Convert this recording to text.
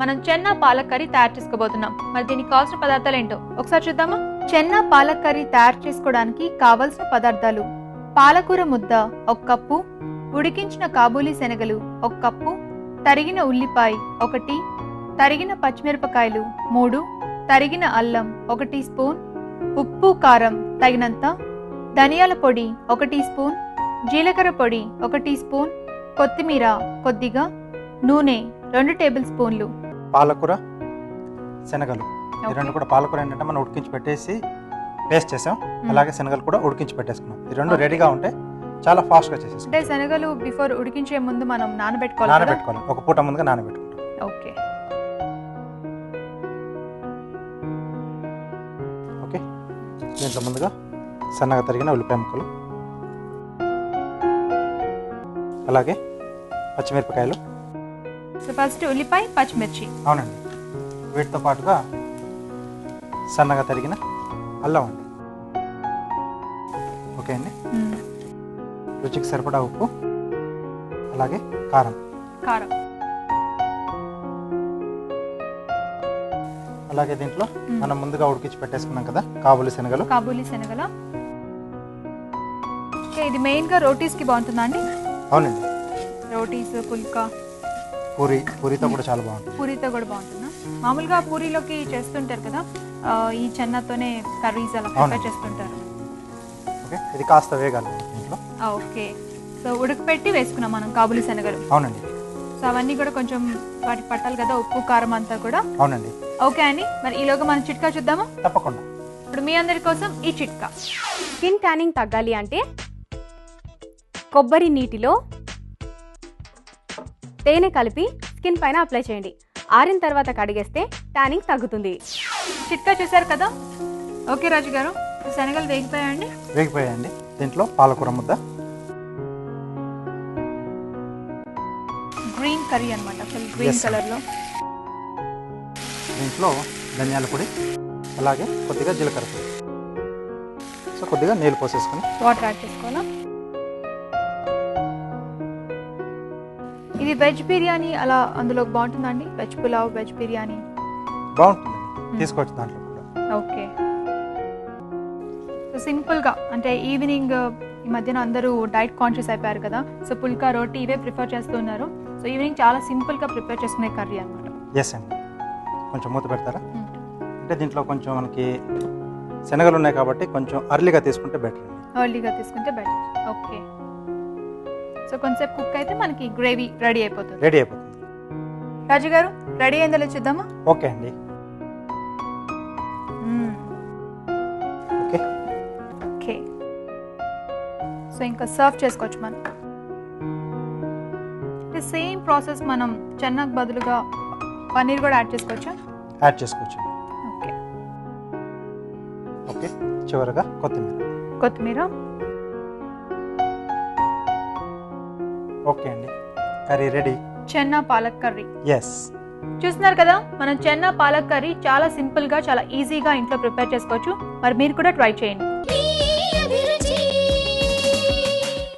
మనం చెన్నా పాలక్ కర్రీ తయారు చేసుకోబోతున్నాం. మరి దీనికి కావాల్సిన పదార్థాలు ఏంటో ఒకసారి చూద్దామా? చెన్న పాలక్ కర్రీ తయారు చేసుకోవడానికి కావలసిన పదార్థాలు. పాలకూర ముద్ద ఒక కప్పు ఉడికించిన కాబూలీ శనగలు ఒక కప్పు తరిగిన ఉల్లిపాయ ఒకటి తరిగిన పచ్చిమిరపకాయలు మూడు తరిగిన అల్లం ఒక టీ స్పూన్ ఉప్పు కారం తగినంత ధనియాల పొడి ఒక టీ స్పూన్ జీలకర్ర పొడి ఒక టీ స్పూన్ కొత్తిమీర కొద్దిగా నూనె రెండు టేబుల్ స్పూన్లు పాలకూర శనగలు. ఈ రెండు కూడా పాలకూర ఏంటంటే మనం ఉడికించి పెట్టేసి పేస్ట్ చేసాం. అలాగే శనగలు కూడా ఉడికించి పెట్టేసుకున్నాం. ఈ రెండు. రెడీగా ఉంటే చాలా ఫాస్ట్గా చేసేసుకుంటాం అంటే శనగలు బిఫోర్ ఉడికించే ముందు మనం నానబెట్టుకోవాలి? నానబెట్టుకోవాలి. ఒక పూట ముందుగా నానబెట్టుకుంటాం. ఓకే. ఓకే. దీంట్లో ముందుగా సన్నగా తరిగిన ఉల్లిపాయ ముక్కలు. అలాగే పచ్చిమిరపకాయలు. సో ఫస్ట్ ఉల్లిపాయ పచ్చిమిర్చి. అవునండి. వీటితో పాటుగా సన్నగా తరిగిన అల్లం అండి. ఓకే అండి. రుచికి సరిపడా ఉప్పు అలాగే కారం. కారం. అలాగే దీంట్లో. మనం ముందుగా ఉడికించి పెట్టేసుకున్నాం కదా కాబూలి శనగలు. కాబూలీ శనగల. ఇది మెయిన్గా రోటీస్కి బాగుంటుందా అండి? అవునండి. రోటీస్ పుల్కా. పూరి పూరితో కూడా చాలా బాగుంటుంది. పూరితో కూడా బాగుంటుందా? మామూలుగా పూరీలోకి చేస్తుంటారు కదా ఈ చెన్నతోనే కర్రీస్ అలా ప్రిపేర్. చేస్తుంటారు. ఓకే ఇది కాస్త వేగాలి దీంట్లో ఆ, ఓకే. సో ఉడకపెట్టి వేసుకున్నాం మనం కాబూలీ శనగలు. అవునండి. సో అవన్నీ కూడా కొంచెం వాటికి పట్టాలి కదా ఉప్పు కారం అంతా కూడా. అవునండి. ఓకే అండి మరి ఈలోగా మనం చిట్కా చూద్దామా? తప్పకుండా. ఇప్పుడు మీ అందరి కోసం ఈ చిట్కా. స్కిన్ ట్యానింగ్ తగ్గాలి అంటే కొబ్బరి నీటిలో తేనె కలిపి స్కిన్ పైన అప్లై చేయండి. ఆరిన తర్వాత కడిగేస్తే ట్యానింగ్ తగ్గుతుంది. చిట్కా చూసారు కదా? ఓకే రాజు గారు శనగలు వేగిపోయాయండి? వేగిపోయాయండి. దీంట్లో పాలకూర ముద్ద. గ్రీన్ కర్రీ అనమాట అసలు గ్రీన్ Yes, sir. కలర్లో దీంట్లో ధనియాల పొడి అలాగే కొద్దిగా జీలకర్ర పొడి. సో కొద్దిగా నీళ్ళు పోసేసుకొని వాటర్ యాడ్ చేసుకోవాలా? ఇది వెజ్ బిర్యానీ అలా అందులో బాగుంటుందండి? Veg pulao veg biryani. బాగుంటుందండి తీసుకోవచ్చు దాంట్లో కూడా. ఓకే. సో సింపుల్గా అంటే ఈవినింగ్ ఈ మధ్యన అందరూ డైట్ కాన్షియస్ అయిపోయారు కదా సో పుల్కా రోటీ ఇవే ప్రిఫర్ చేస్తున్నారు సో ఈవినింగ్ చాలా సింపుల్గా ప్రిపేర్ చేసుకునే కర్రీ అనమాట ఎస్ అండి కొంచెం మూత పెడతారా? అంటే దీంట్లో కొంచెం మనకి శనగలు ఉన్నాయి కాబట్టి కొంచెం అర్లీగా తీసుకుంటే బెటర్ అండి. ఎర్లీగా తీసుకుంటే బెటర్ ఓకే. సో కొంచెంసేపు కుక్ అయితే మనకి గ్రేవీ రెడీ అయిపోతుంది. రెడీ అయిపోతుంది. రాజు గారు రెడీ అయిందో చూద్దామా? ఓకే అండి. ఓకే. ఓకే. సో ఇంకా సర్వ్ చేసుకోవచ్చు మనం. సేమ్ ప్రాసెస్ మనం చెన్నకు బదులుగా పన్నీర్ కూడా యాడ్ చేసుకోవచ్చా? యాడ్ చేసుకోవచ్చు. ఓకే. ఓకే. చివరగా కొత్తిమీర. కొత్తిమీర. ఓకే అండి. Curry ready? Chana palak curry. Yes చూస్తున్నారు కదా మనం చెన్నా పాలక్ కర్రీ చాలా సింపుల్గా చాలా ఈజీగా ఇంట్లో ప్రిపేర్ చేసుకోవచ్చు. మరి మీరు కూడా ట్రై చేయండి.